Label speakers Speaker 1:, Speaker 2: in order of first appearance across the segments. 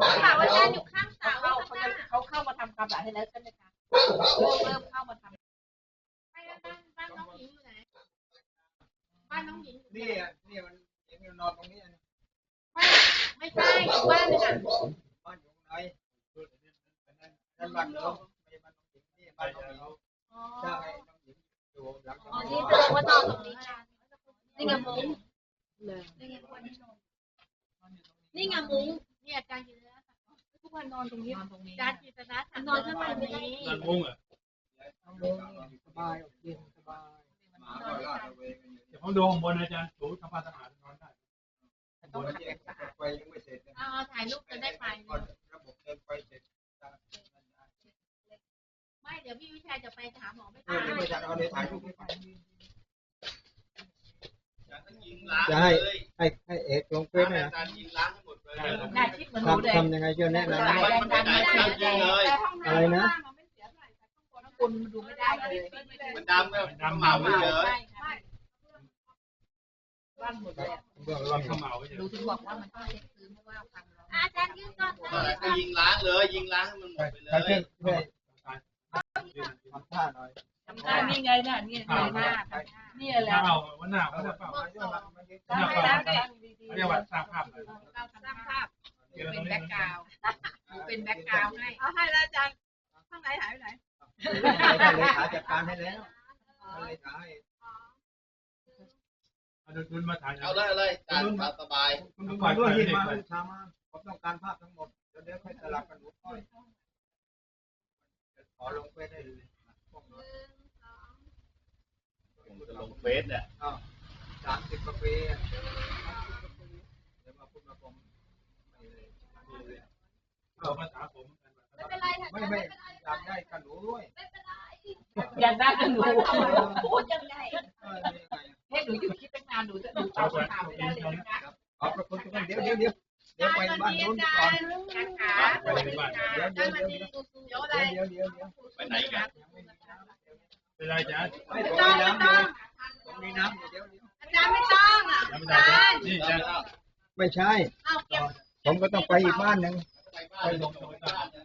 Speaker 1: ค่ะอาจารย์อยู่ข้างสา
Speaker 2: เขา
Speaker 1: ข้าง
Speaker 2: เขาเขาเข้ามาทำความสะอาดให้แล้วใช่ไหมคะเริ่มเข้ามาทำ
Speaker 1: ไปแล้วบ้านบ้านน้องหญิงอยู่ไหนบ้านน้องหญิงอยู่ไหน
Speaker 3: นี่อะนี่มันยังนอนตรงนี้อ่
Speaker 1: ไม่ใช่อยู่บ้านเลยค่ะ
Speaker 3: บ้านอยู่ไหนนั่นบ้านเราไม่บ้านน้องหญิงนี่บ้านน้องหญิงใช่น้องหญิงอยู่หลัง
Speaker 1: อ๋อนี่แสดงว่านอนตรงนี้กันนี่ไงมุ้งนี่ไงคนที่นอนนี่ไงมุ้งนี่อาจารย์ยู่แล้วทุกวันนอนตรงนี้
Speaker 2: นอนตรงนี้
Speaker 1: อาจารย์จิตนะนอนข้างในนี้
Speaker 4: นั่นมุ้งอะ
Speaker 3: สบายเย็นสบายหมาก็ลาดเอาไว้กันอยู่
Speaker 4: เดี๋ยวผมดูข้างบนอาจารย์ถูทำความสะอาดนอนได้
Speaker 3: บนแยกไฟยังไม่เสร็จนะ
Speaker 1: เอาถ่ายรูปจะได้ไป
Speaker 3: ระบบเดินไฟเสร็จ
Speaker 1: ไม่เดี๋ยวพี่วิชัยจะไปหาหมอไม่
Speaker 3: เอ
Speaker 1: ตา
Speaker 3: อยไม่จัดเอาเลยถ่ายรูปให้ไป
Speaker 5: ยิงล้าง
Speaker 3: จะให้
Speaker 5: เลย
Speaker 3: ให้ให้เอกลงเฟซนะ
Speaker 5: อาจารย์ยิงล้าง ให้หมดเลย
Speaker 2: หน้าชิดเหมือนหนูเลย
Speaker 3: ทำทำยังไงเจ้าแนะนำ
Speaker 2: สายแรงดันไม่ได้
Speaker 5: ยิงเลย
Speaker 3: อะไรนะ
Speaker 2: คุณดูไม่ได้เลย
Speaker 5: มันดำก็เหมาไปเลย
Speaker 2: ร่อนหมดเลย
Speaker 3: เบื้องต้น
Speaker 4: ขมเหลาไปเฉย
Speaker 2: ดูถึงบอกว่ามันต้องเช็ดพื้นเพราะว่าความร้อน
Speaker 1: อาจารย์ยืนก่อน
Speaker 5: ก็ยิงล้างเลย ยิงล้างให้มันหมดไปเล
Speaker 3: ใคร
Speaker 5: ย
Speaker 3: เช่นช่วยทำท่าหน่อย
Speaker 2: ทำได้นี่ไงน่ะนี่ไงหน้านี่แห
Speaker 4: ห
Speaker 2: ละ
Speaker 4: น้าเอาวันหน้าเขาจะเปล่า
Speaker 1: บอกต่อ
Speaker 4: หน้าเปล่าเขาเรียกว่าสร้างภาพเลย
Speaker 2: เราสร้างภาพเป็นแบ็กกราวด์เป็นแบ็กกราวด์ให้
Speaker 1: เอาให้แล้วอาจารย์ข้างในหายไปไหน
Speaker 3: เลขาจัดการให้แล้วเลขาให้
Speaker 4: เอาดูคุณมาถ่าย
Speaker 5: เอาเลยเอาเลยจานตามสบาย
Speaker 3: คุณดูมาด้วยที่มาลูกชามาผมต้องการภาพทั้งหมดเดี๋ยวค่อยสลับกันหนูค่อยขอลงเฟซได้เลยพวกเรา
Speaker 5: ผม จะลงเฟซเนี่ย
Speaker 3: สามสิบกว่าปีเดี๋ยวมาพูดมาผม
Speaker 4: เอาภาษาผม
Speaker 1: ไม่เป็นไรค่ะ
Speaker 3: ไม่ไม่อยากได้กันหนูด้วย
Speaker 2: อยากได้กันหนูพูดยังไง
Speaker 3: เออนี่ไง
Speaker 2: ให้หนูหยุดคิดตั้งนานหนูจะหนูตอบคำถามไม่ได้เลยนะคะ
Speaker 3: ขอบพระคุณทุกท่านเดี๋ยวเดี๋ยวเดี๋ยวเดี๋ยวไปบ้านนู้นก่อน
Speaker 2: นะคะสวัสดีค่ะ
Speaker 3: เดี๋ยวเดี๋ยวเดี๋ยวเดี๋ยว
Speaker 1: เดี๋ยวอะไร
Speaker 3: เดี๋ยวเดี๋ยวเดี๋ยว
Speaker 5: ไปไหนกัน
Speaker 4: เป็นไรอาจารย์
Speaker 3: ไม่ผมมีน้ำอยู่ผมมีน้ำอยู่เดี๋ยวเดี๋ยว
Speaker 1: อาจารย์ไม่ต้องอะ
Speaker 4: ยังไม่
Speaker 1: อา
Speaker 4: ได้
Speaker 1: จารย์
Speaker 4: นี่อาจารย์
Speaker 3: ไม่ใช่
Speaker 1: เอาเก็บ
Speaker 3: ผมก็ต้องไปอีกบ้านหนึ่ง
Speaker 5: ไปบ้านลงตรงบ้านเนี่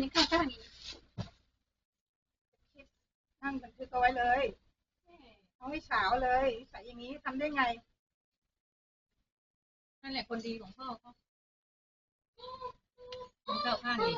Speaker 5: นี้
Speaker 1: ค่ะข้า
Speaker 6: งๆนี้นั่งบันทึกเอาไว้เลยเอาให้เฉาเลยใส่อย่างนี้ทำได้ไง
Speaker 2: นั่นแหละคนดีของพ่อเขานเข้าข้างนี้